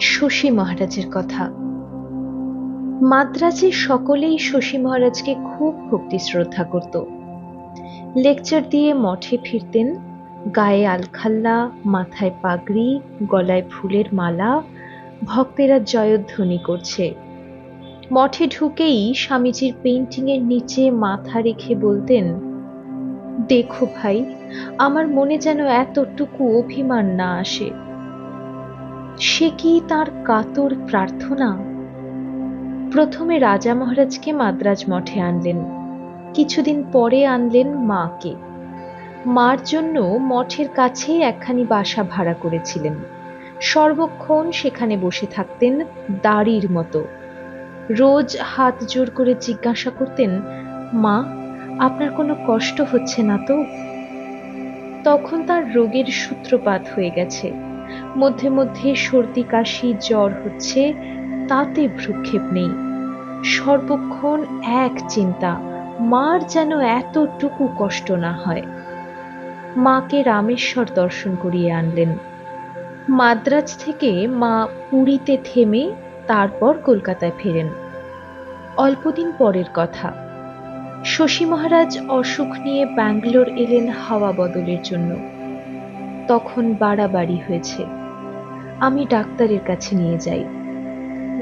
শশী মহারাজের কথা। মাদ্রাজে সকলেই শশী মহারাজকে খুব ভক্তি শ্রদ্ধা করত। লেকচার দিয়ে মঠে ফিরতেন, গায়ে আলখাল্লা, মাথায় পাগড়ি, গলায় ফুলের মালা, ভক্তেরা জয়ধ্বনি করছে। মঠে ঢুকেই স্বামীজির পেন্টিংয়ের নিচে মাথা রেখে বলতেন, দেখো ভাই, আমার মনে যেন এতটুকু অভিমান না আসে। সে কি তার কাতর প্রার্থনা? প্রথমে রাজা মহারাজকে মাদ্রাজ মঠে আনলেন। কিছুদিন পরে আনলেন মাকে। মার জন্য মঠের কাছে একখানি বাসা ভাড়া করেছিলেন। সর্বক্ষণ সেখানে বসে থাকতেন দাড়ির মতো। রোজ হাত জোর করে জিজ্ঞাসা করতেন, মা, আপনার কোনো কষ্ট হচ্ছে না তো? তখন তার রোগের সূত্রপাত হয়ে গেছে। মধ্যে মধ্যে সর্দি, কাশি, জ্বর হচ্ছে, তাতে ভ্রুক্ষেপ নেই। সর্বক্ষণ এক চিন্তা, মার যেন এতটুকু কষ্ট না হয়। মাকে রামেশ্বর দর্শন করিয়ে আনলেন। মাদ্রাজ থেকে মা পুরীতে থেমে তারপর কলকাতায় ফেরেন। অল্পদিন পরের কথা। শশী মহারাজ অসুখ নিয়ে ব্যাঙ্গালোর এলেন হাওয়া বদলের জন্য। তখন বাড়াবাড়ি হয়েছে। আমি ডাক্তারের কাছে নিয়ে যাই।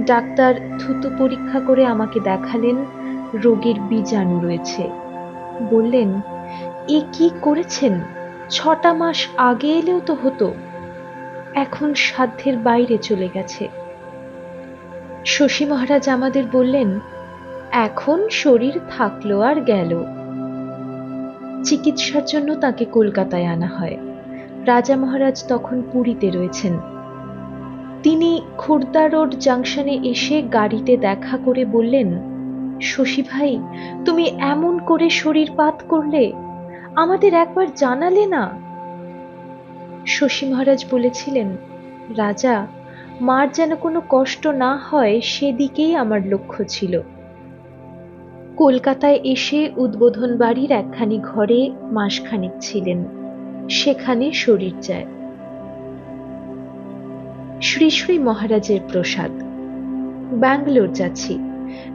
ডাক্তার থুতু পরীক্ষা করে আমাকে দেখালেন, রোগের বীজাণু রয়েছে। বললেন, এ কি করেছেন? ছটা মাস আগে এলেও তো হতো। এখন সাধ্যের বাইরে চলে গেছে। শশী মহারাজ আমাদের বললেন, এখন শরীর থাকল আর গেল। চিকিৎসার জন্য তাকে কলকাতায় আনা হয়। রাজা মহারাজ তখন পুরীতে রয়েছেন। তিনি খুর্দা রোড জাংশনে এসে গাড়িতে দেখা করে বললেন, শশী ভাই, তুমি এমন করে শরীর পাত করলে, আমাদের একবার জানালে না? শশী মহারাজ বলেছিলেন, রাজা, মার যেন কোনো কষ্ট না হয়, সেদিকেই আমার লক্ষ্য ছিল। কলকাতায় এসে উদ্বোধন বাড়ির একখানি ঘরে মাসখানিক ছিলেন। সেখানে শরীর যায়। শ্রী শ্রী মহারাজের প্রসাদ। ব্যাঙ্গালোর যাচ্ছি।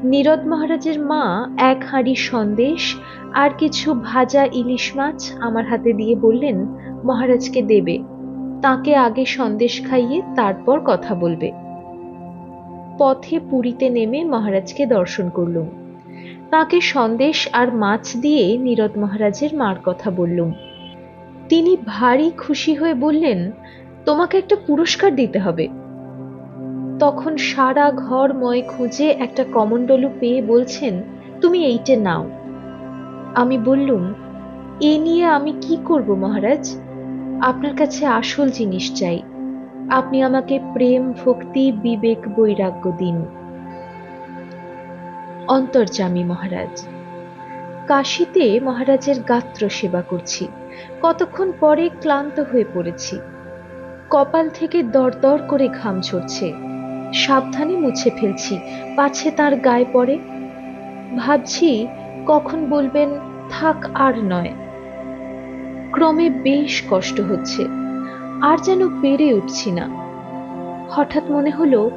নীরদ মহারাজের মা এক হাঁড়ি সন্দেশ আর কিছু ভাজা ইলিশ মাছ আমার হাতে দিয়ে বললেন, মহারাজকে দেবে। তাকে আগে সন্দেশ খাইয়ে তারপর কথা বলবে। পথে পুরীতে নেমে মহারাজকে দর্শন করলুম। তাকে সন্দেশ আর মাছ দিয়ে নীরদ মহারাজের মার কথা বললুম। তিনি ভারী খুশি হয়ে বললেন, তোমাকে একটা পুরস্কার দিতে হবে। তখন সারা ঘরময় খুঁজে একটা কমণ্ডলু পেয়ে বলছেন, তুমি এইটে নাও। আমি বললুম, এ নিয়ে আমি কি করব মহারাজ? আপনার কাছে আসল জিনিস চাই। আপনি আমাকে প্রেম, ভক্তি, বিবেক, বৈরাগ্য দিন। অন্তর্জামী মহারাজ কাশিতে মহারাজের গাত্র সেবা করছি। কতক্ষণ পরে ক্লান্ত হয়ে পড়েছি। কপাল থেকে দরদর করে ঘাম ঝরছে। সাবধানে মুছে ফেলছি। পাছে তার গায়ে পড়ে। ভাবছি, কখন বলবেন, থাক আর নয়। ক্রমে বেশ কষ্ট হচ্ছে। আর যেন পেরে উঠছি না। হঠাৎ মনে হলো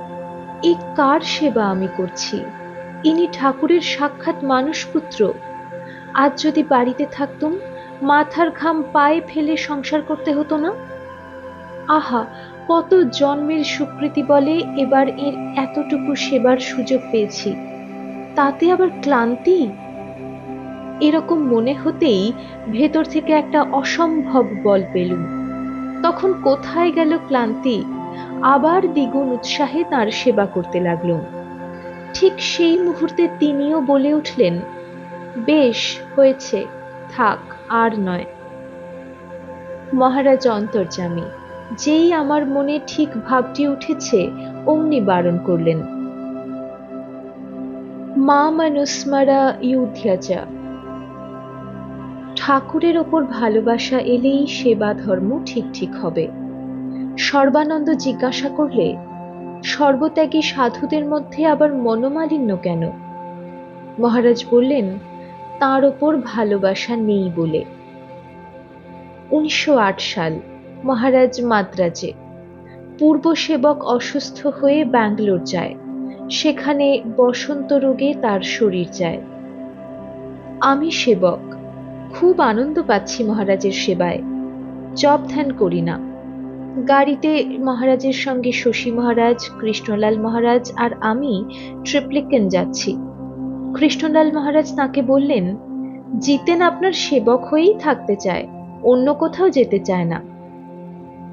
এই কার সেবা আমি করছি? ইনি ঠাকুরের সাক্ষাৎ মানুষপুত্র। আজ যদি বাড়িতে থাকতুম, মাথার ঘাম পায়ে ফেলে সংসার করতে হতো না? আহা, কত জন্মের স্বীকৃতি বলে এবার এর এতটুকু সেবার সুযোগ পেয়েছি। তাতে আবার ক্লান্তি? এরকম মনে হতেই ভেতর থেকে একটা অসম্ভব বল পেলুম। তখন কোথায় গেল ক্লান্তি? আবার দ্বিগুণ উৎসাহে তার সেবা করতে লাগলুম। ঠিক সেই মুহূর্তে তিনিও বলে উঠলেন বেশ, হয়েছে, থাক, আর নয়। মহারাজ অন্তর্জামী যেই আমার মনে ঠিক ভাবটি উঠেছে, অমনি বারণ করলেন। মা মানুস্মারা ইউধিয়াচা, ঠাকুরের ওপর ভালোবাসা এলেই সেবা ধর্ম ঠিক ঠিক হবে। সর্বানন্দ জিজ্ঞাসা করলে, সর্বত্যাগী সাধুদের মধ্যে আবার মনোমালিন্য কেন? মহারাজ বললেন তার ওপর ভালোবাসা নেই বলে। উনিশশো আট সাল, মহারাজ মাদ্রাজে। পূর্ব সেবক অসুস্থ হয়ে ব্যাঙ্গালোর যায়। সেখানে বসন্ত রোগে তার শরীর যায়। আমি সেবক। খুব আনন্দ পাচ্ছি মহারাজের সেবায়। জব ধ্যান করি না। গাড়িতে মহারাজের সঙ্গে শশী মহারাজ, কৃষ্ণলাল মহারাজ আর আমি ট্রিপ্লিকেন যাচ্ছি। কৃষ্ণলাল মহারাজ তাকে বললেন, জিতেন আপনার সেবক হয়েই থাকতে চায়, অন্য কোথাও যেতে চায় না।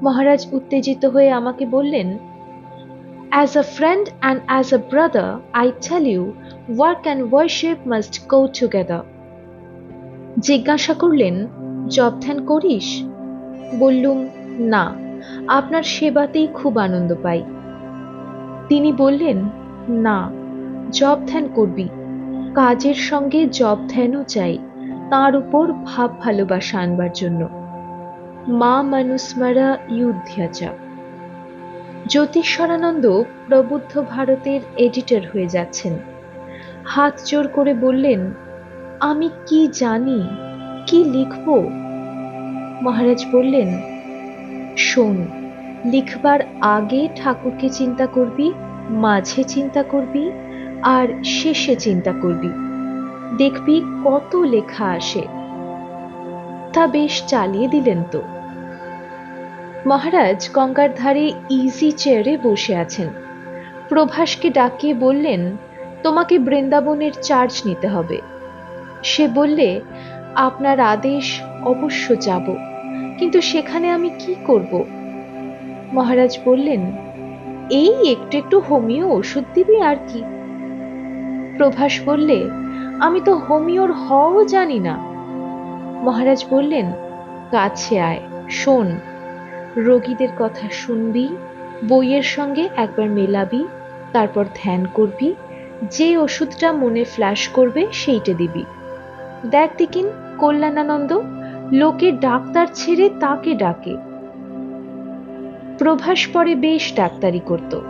মহারাজ উত্তেজিত হয়ে আমাকে বললেন as a friend and as a brother I tell you work and worship must go together জিজ্ঞাসা করলেন জব ধ্যান করিস? বললুম, না, আপনার সেবাতেই খুব আনন্দ পাই। তিনি বললেন, না জব ধ্যান করবি। কাজের সঙ্গে জব ধ্যানও চাই, তার উপর ভাব ভালোবাসা আনবার জন্য। মা মানুস্মারা ইউদ্ধ্যাচা। জ্যোতিষ্বরানন্দ প্রবুদ্ধ ভারতের এডিটর হয়ে যাচ্ছেন। হাত জোর করে বললেন, আমি কি জানি, কি লিখব? মহারাজ বললেন, শোন, লিখবার আগে ঠাকুরকে চিন্তা করবি, মাঝে চিন্তা করবি আর শেষে চিন্তা করবি। দেখবি কত লেখা আসে। তা বেশ চালিয়ে দিলেন তো। মহারাজ গঙ্গার ধারে ইজি চেয়ারে বসে আছেন। প্রভাসকে ডাকিয়ে বললেন, তোমাকে বৃন্দাবনের চার্জ নিতে হবে। সে বললে, আপনার আদেশ অবশ্য যাব, কিন্তু সেখানে আমি কি করব? মহারাজ বললেন, এই একটু একটু হোমিও ওষুধ দিবি আর কি। প্রভাস বললে, আমি তো হোমিওর হও জানি না। মহারাজ বললেন, কাছে আয়, শোন। রোগীদের কথা শুনবি, বইয়ের সঙ্গে একবার মেলাবি, তারপর ধ্যান করবি, যে ওষুধটা মনে ফ্ল্যাশ করবে সেইটা দিবি। দেখ দেখিন, কল্যাণানন্দ, লোকে ডাক্তার ছেড়ে তাকে ডাকে। প্রভাস পরে বেশ ডাক্তারি করত।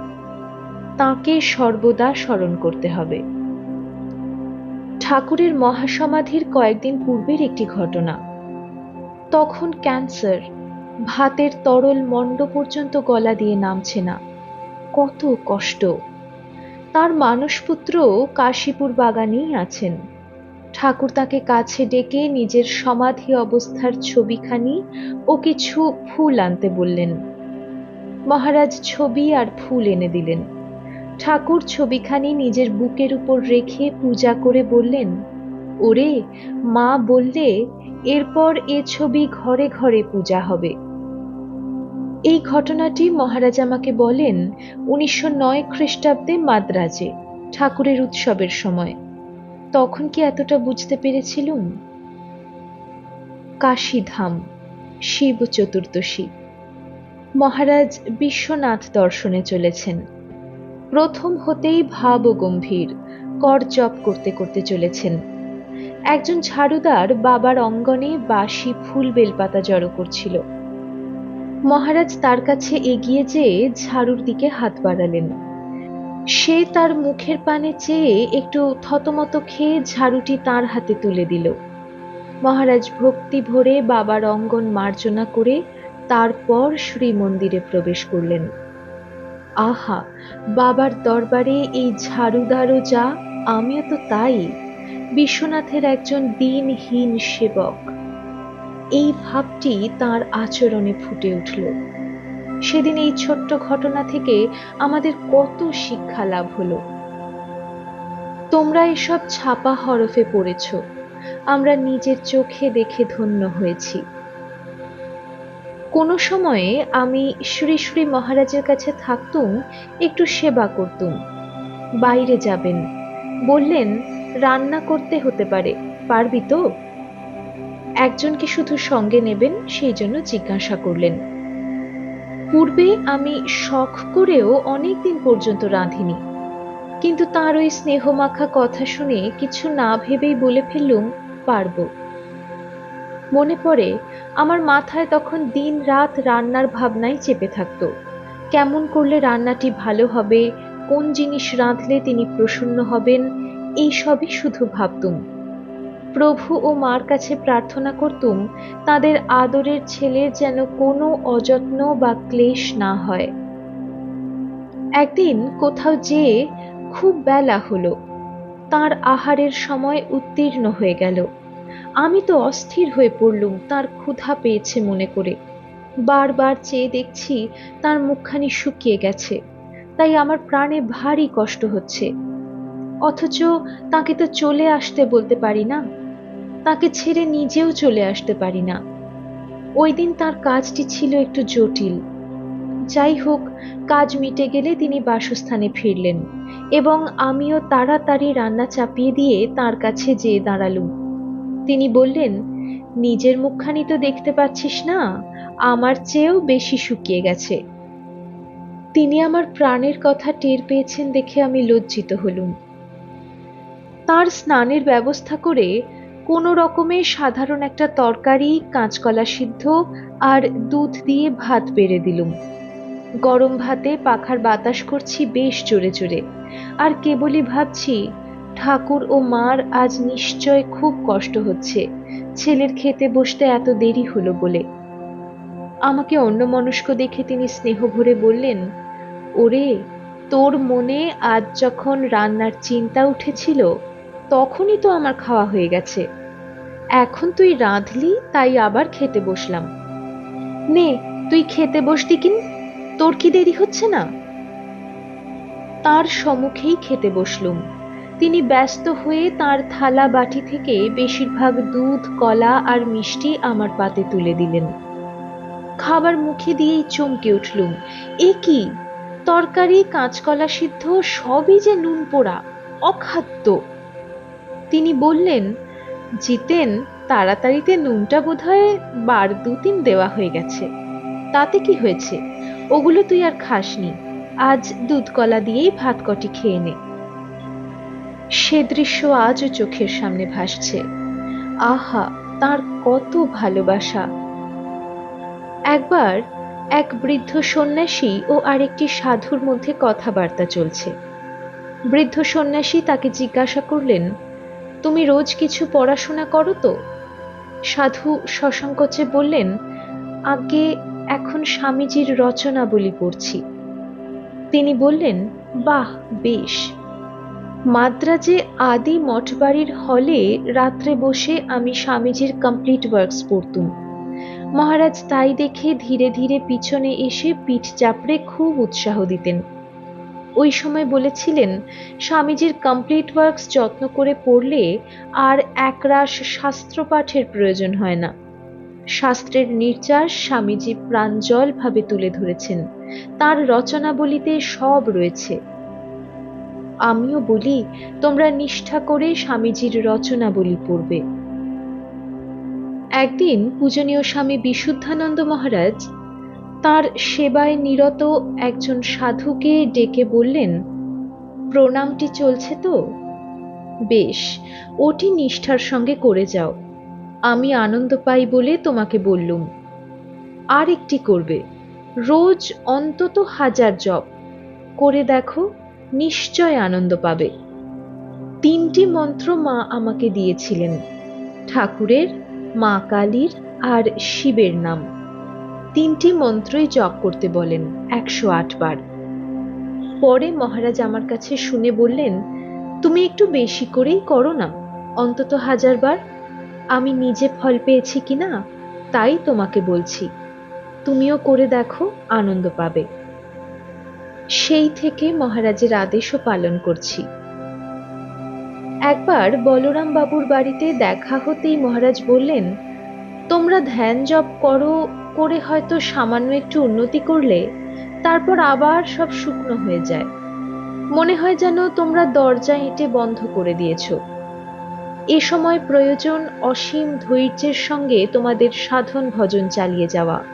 তাকে সর্বদা স্মরণ করতে হবে। ঠাকুরের মহাসমাধির কয়েকদিন পূর্বের একটি ঘটনা। তখন ক্যান্সার, ভাতের তরল মণ্ড পর্যন্ত গলা দিয়ে নামছে না। কত কষ্ট। তার মানসপুত্র কাশীপুর বাগানেই আছেন। ঠাকুর তাকে কাছে ডেকে নিজের সমাধি অবস্থার ছবিখানি ও কিছু ফুল আনতে বললেন। মহারাজ ছবি আর ফুল এনে দিলেন। ঠাকুর ছবিখানি নিজের বুকের উপর রেখে পূজা করে বললেন, ওরে, মা বললে এরপর এ ছবি ঘরে ঘরে পূজা হবে। এই ঘটনাটি মহারাজ আমাকে বলেন উনিশশো নয় খ্রিস্টাব্দে মাদ্রাজে, ঠাকুরের উৎসবের সময়। তখন কি এতটা বুঝতে পেরেছিলুম? কাশীধাম, শিব চতুর্দশী। মহারাজ বিশ্বনাথ দর্শনে চলেছেন। প্রথম হতেই ভাব ও গম্ভীর কর জপ করতে করতে চলেছেন। একজন ঝাড়ুদার বাবার অঙ্গনে বাসি ফুল বেলপাতা জড়ো করছিল। মহারাজ তার কাছে এগিয়ে যেয়ে ঝাড়ুর দিকে হাত বাড়ালেন। সে তার মুখের পানে চেয়ে একটু থতমত খেয়ে ঝাড়ুটি তার হাতে তুলে দিল। মহারাজ ভক্তি ভরে বাবার অঙ্গন মার্জনা করে তারপর শ্রী মন্দিরে প্রবেশ করলেন। আহা, বাবার দরবারে এই ঝাড়ুদারও যা, আমিও তো তাই। বিশ্বনাথের একজন দিনহীন সেবক। এই ভাবটি তার আচরণে ফুটে উঠল। সেদিন এই ছোট্ট ঘটনা থেকে আমাদের কত শিক্ষা লাভ হলো। তোমরা এসব ছাপা হরফে পড়েছ। আমরা নিজের চোখে দেখে ধন্য হয়েছি। কোনো সময়ে আমি শ্রী শ্রী মহারাজের কাছে থাকতুম, একটু সেবা করতুম। বাইরে যাবেন। বললেন, রান্না করতে হতে পারে, পারবি তো? একজনকে শুধু সঙ্গে নেবেন, সেই জন্য জিজ্ঞাসা করলেন। পূর্বে আমি শখ করেও অনেক দিন পর্যন্ত রাঁধিনি। কিন্তু তার ওই স্নেহমাখা কথা শুনে কিছু না ভেবেই বলে ফেললুম, পারব। মনে পড়ে আমার মাথায় তখন দিন রাত রান্নার ভাবনাই চেপে থাকতো। কেমন করলে রান্নাটি ভালো হবে, কোন জিনিস রাঁধলে তিনি প্রসন্ন হবেন, এই সবই শুধু ভাবতুম। প্রভু ও মার কাছে প্রার্থনা করতুম, তাদের আদরের ছেলের যেন কোনো অযত্ন বা ক্লেশ না হয়। একদিন কোথাও যেয়ে খুব বেলা হলো, তার আহারের সময় উত্তীর্ণ হয়ে গেল। আমি তো অস্থির হয়ে পড়লুম, তার ক্ষুধা পেয়েছে মনে করে। বারবার চেয়ে দেখছি তার মুখখানি শুকিয়ে গেছে, তাই আমার প্রাণে ভারী কষ্ট হচ্ছে। অথচ তাকে তো চলে আসতে বলতে পারি না, তাকে ছেড়ে নিজেও চলে আসতে পারি না। ওই দিন তার কাজটি ছিল একটু জটিল। যাই হোক, কাজ মিটে গেলে তিনি বাসস্থানে ফিরলেন এবং আমিও তাড়াতাড়ি রান্না চাপিয়ে দিয়ে তার কাছে যেয়ে দাঁড়ালুম। তিনি বললেন, নিজের মুখখানি তো দেখতে পাচ্ছিস না, আমার চেয়েও বেশি শুকিয়ে গেছে। তিনি আমার প্রাণের কথা টের পেয়েছেন দেখে আমি লজ্জিত হলুম। তার স্নানের ব্যবস্থা করে কোনো রকমে সাধারণ একটা তরকারি, কাঁচকলা সিদ্ধ আর দুধ দিয়ে ভাত বেড়ে দিলুম। গরম ভাতে পাখার বাতাস করছি বেশ জোরে জোরে। আর কেবলই ভাবছি ঠাকুর ও মার আজ নিশ্চয় খুব কষ্ট হচ্ছে। ছেলের খেতে বসতে এত দেরি হলো বলে। আমাকে অন্য মনস্ক দেখে তিনি স্নেহ ভরে বললেন, ওরে, তোর মনে আজ যখন রান্নার চিন্তা উঠেছিল, তখনই তো আমার খাওয়া হয়ে গেছে। এখন তুই রাঁধলি, তাই আবার খেতে বসলাম। নে, তুই খেতে বসতি কিন, তোর কি দেরি হচ্ছে না? তার সম্মুখেই খেতে বসলুম। তিনি ব্যস্ত হয়ে তার থালা বাটি থেকে বেশিরভাগ দুধ, কলা আর মিষ্টি আমার পাতে তুলে দিলেন। খাবার মুখে দিয়েই চমকে উঠলুম। এ কি? তরকারি, কাঁচকলা সিদ্ধ, সবই যে নুন পোড়া, অখাদ্য। তিনি বললেন, জিতেন, তাড়াতাড়িতে নুনটা বোধহয় বার দু তিন দেওয়া হয়ে গেছে। তাতে কি হয়েছে? ওগুলো তুই আর খাসনি। আজ দুধ, কলা দিয়েই ভাত কটি খেয়ে নে। সে দৃশ্য আজও চোখের সামনে ভাসছে। আহা, তার কত ভালোবাসা। একবার এক বৃদ্ধ সন্ন্যাসী ও আরেকটি সাধুর মধ্যে কথাবার্তা চলছে। বৃদ্ধ সন্ন্যাসী তাকে জিজ্ঞাসা করলেন, তুমি রোজ কিছু পড়াশোনা করো তো? সাধু সসংকোচে বললেন, আগে এখন স্বামীজির রচনাবলী পড়ছি। তিনি বললেন, বাহ, বেশ। মাদ্রাজে আদি মঠবাড়ির হলে রাত্রে বসে আমি স্বামীজির কমপ্লিট ওয়ার্কস পড়তুম। মহারাজ তাই দেখে ধীরে ধীরে পিছনে এসে পিঠ চাপড়ে খুব উৎসাহ দিতেন। ওই সময় বলেছিলেন, স্বামীজির কমপ্লিট ওয়ার্কস যত্ন করে পড়লে আর একরাশ শাস্ত্র পাঠের প্রয়োজন হয় না। শাস্ত্রের নির্যাস স্বামীজি প্রাঞ্জলভাবে তুলে ধরেছেন। তার রচনাবলিতে সব রয়েছে। আমিও বলি, তোমরা নিষ্ঠা করে স্বামীজির রচনাবলী পড়বে। একদিন পূজনীয় স্বামী বিশুদ্ধানন্দ মহারাজ তার সেবায় নিরত একজন সাধুকে ডেকে বললেন, প্রণামটি চলছে তো? বেশ, ওটি নিষ্ঠার সঙ্গে করে যাও, আমি আনন্দ পাই বলে তোমাকে বললুম। আর একটি করবে, রোজ অন্তত হাজার জপ, করে দেখো। নিশ্চয় আনন্দ পাবে। তিনটি মন্ত্র মা আমাকে দিয়েছিলেন, ঠাকুরের, মা কালীর আর শিবের নাম। তিনটি মন্ত্রই জপ করতে বলেন একশো বার। পরে মহারাজ আমার কাছে শুনে বললেন, তুমি একটু বেশি করেই করো না, অন্তত হাজার বার। আমি নিজে ফল পেয়েছি কিনা, তাই তোমাকে বলছি। তুমিও করে দেখো, আনন্দ পাবে। সেই থেকে মহারাজের আদেশও পালন করছি। একবার বলরাম বাবুর বাড়িতে দেখা হতেই মহারাজ বললেন, তোমরা ধ্যান জপ করো, করে হয়তো সামান্য একটু উন্নতি করলে তারপর আবার সব শুকনো হয়ে যায়। মনে হয় যেন তোমরা দরজা এঁটে বন্ধ করে দিয়েছ। এ সময় প্রয়োজন অসীম ধৈর্যের সঙ্গে তোমাদের সাধন ভজন চালিয়ে যাওয়া।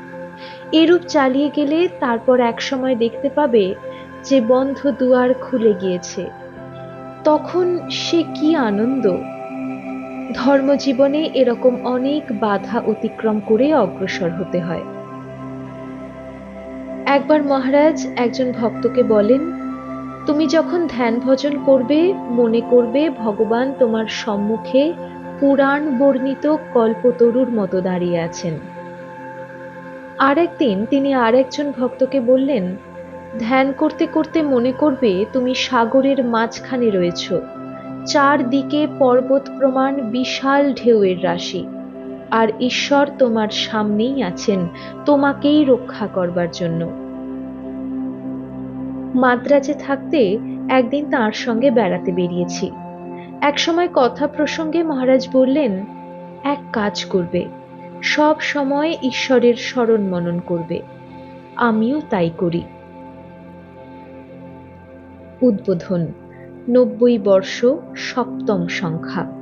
এরূপ চালিয়ে গেলে তারপর এক সময় দেখতে পাবে যে বন্ধ দুয়ার খুলে গিয়েছে। তখন সে কি আনন্দ? ধর্মজীবনে এরকম অনেক বাধা অতিক্রম করে অগ্রসর হতে হয়। একবার মহারাজ একজন ভক্তকে বলেন, তুমি যখন ধ্যান ভজন করবে, মনে করবে ভগবান তোমার সম্মুখে পুরাণ বর্ণিত কল্পতরুর মতো দাঁড়িয়ে আছেন। আর একদিন তিনি আরেকজন ভক্তকে বললেন, ধ্যান করতে করতে মনে করবে তুমি সাগরের মাঝখানে রয়েছ। চারদিকে পর্বত প্রমাণ বিশাল ঢেউয়ের রাশি। আর ঈশ্বর তোমার সামনেই আছেন, তোমাকেই রক্ষা করবার জন্য। মাদ্রাজে থাকতে একদিন তার সঙ্গে বেড়াতে বেরিয়েছি। একসময় কথা প্রসঙ্গে মহারাজ বললেন, এক কাজ করবে। সব সময় ঈশ্বরের স্মরণ মনন করবে। আমিও তাই করি। উদ্বোধন নব্বই বর্ষ সপ্তম সংখ্যা।